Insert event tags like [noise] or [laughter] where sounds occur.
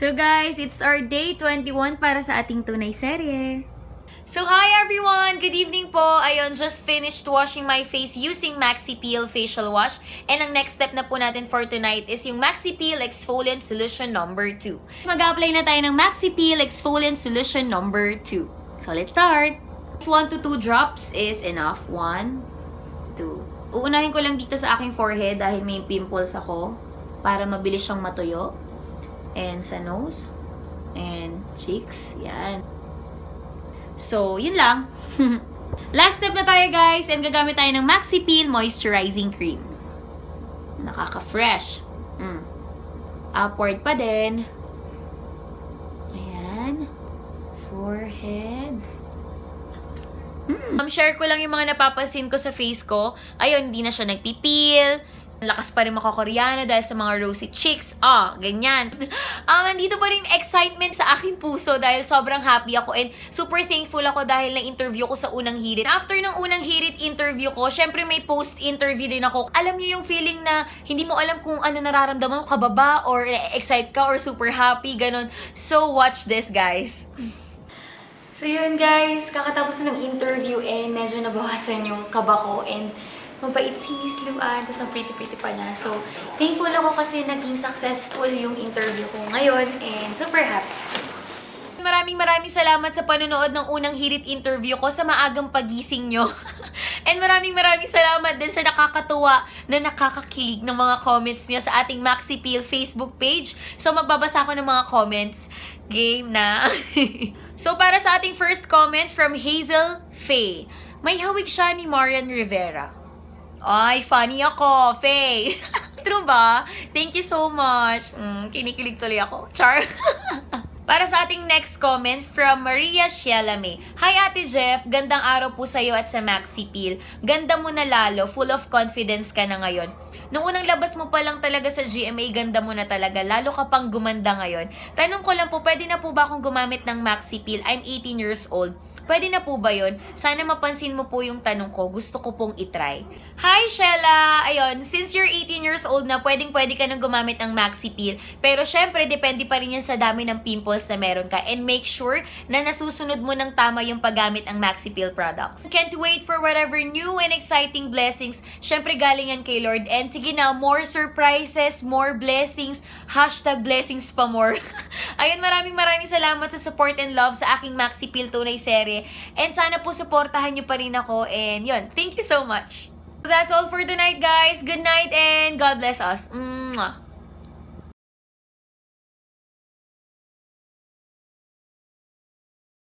So guys, it's our day 21 para sa ating tunay serye. So hi everyone! Good evening po! Ayun, just finished washing my face using Maxi Peel Facial Wash. And ang next step na po natin for tonight is yung Maxi Peel Exfoliant Solution number 2. Mag-apply na tayo ng Maxi Peel Exfoliant Solution number 2. So let's start! 1 to 2 drops is enough. 1, 2. Uunahin ko lang dito sa aking forehead dahil may pimples ako para mabilis siyang matuyo. And sa nose. And cheeks. Yan. So, yun lang. [laughs] Last step na tayo guys and gagamit tayo ng Maxi Peel Moisturizing Cream. Nakaka-fresh. Mm. Upward pa din. Ayan. Forehead. Hmm. Um, share ko lang yung mga napapansin ko sa face ko. Ayun, hindi na siya nagpipil. Lakas pa rin makakoreano dahil sa mga rosy cheeks. Ah, ganyan. Um, [laughs] nandito pa rin excitement sa aking puso dahil sobrang happy ako and super thankful ako dahil na-interview ko sa unang hirit. After ng unang hirit interview ko, syempre may post-interview din ako. Alam niyo yung feeling na hindi mo alam kung ano nararamdaman mo, kababa or excited ka or super happy, ganun. So, watch this, guys. [laughs] So yun guys, kakatapos na ng interview and medyo nabawasan yung kaba ko and mabait si Miss Luan, tapos ang pretty-pretty pa niya. So, thankful ako kasi naging successful yung interview ko ngayon and super happy. Maraming maraming salamat sa panonood ng unang hirit interview ko sa maagang pagising nyo. [laughs] And maraming maraming salamat din sa nakakatuwa na nakakakilig ng mga comments niyo sa ating Maxi Peel Facebook page. So magbabasa ako ng mga comments. Game na. [laughs] so para sa ating first comment from Hazel Faye. May hawig siya ni Marian Rivera. Ay, funny ako, Faye. [laughs] True ba? Thank you so much. Mm, kinikilig tuloy ako. Char. [laughs] Para sa ating next comment from Maria Shielame. Hi Ate Jeff, gandang araw po sa iyo at sa Maxi Peel. Ganda mo na lalo, full of confidence ka na ngayon. Nung unang labas mo pa lang talaga sa GMA, ganda mo na talaga. Lalo ka pang gumanda ngayon. Tanong ko lang po, pwede na po ba akong gumamit ng Maxi Peel? I'm 18 years old. Pwede na po ba yon? Sana mapansin mo po yung tanong ko. Gusto ko pong itry. Hi, Shella! Ayun, since you're 18 years old na, pwedeng pwede ka nang gumamit ng Maxi Peel. Pero syempre, depende pa rin yan sa dami ng pimples na meron ka. And make sure na nasusunod mo ng tama yung paggamit ng Maxi Peel products. Can't wait for whatever new and exciting blessings. Syempre, galing yan kay Lord. And sige na, more surprises, more blessings, hashtag blessings pa more. [laughs] Ayun, maraming maraming salamat sa support and love sa aking Maxi Peel Tunay serye. And sana po supportahan niyo pa rin ako. And yun, thank you so much. That's all for tonight, guys. Good night and God bless us. Mwah.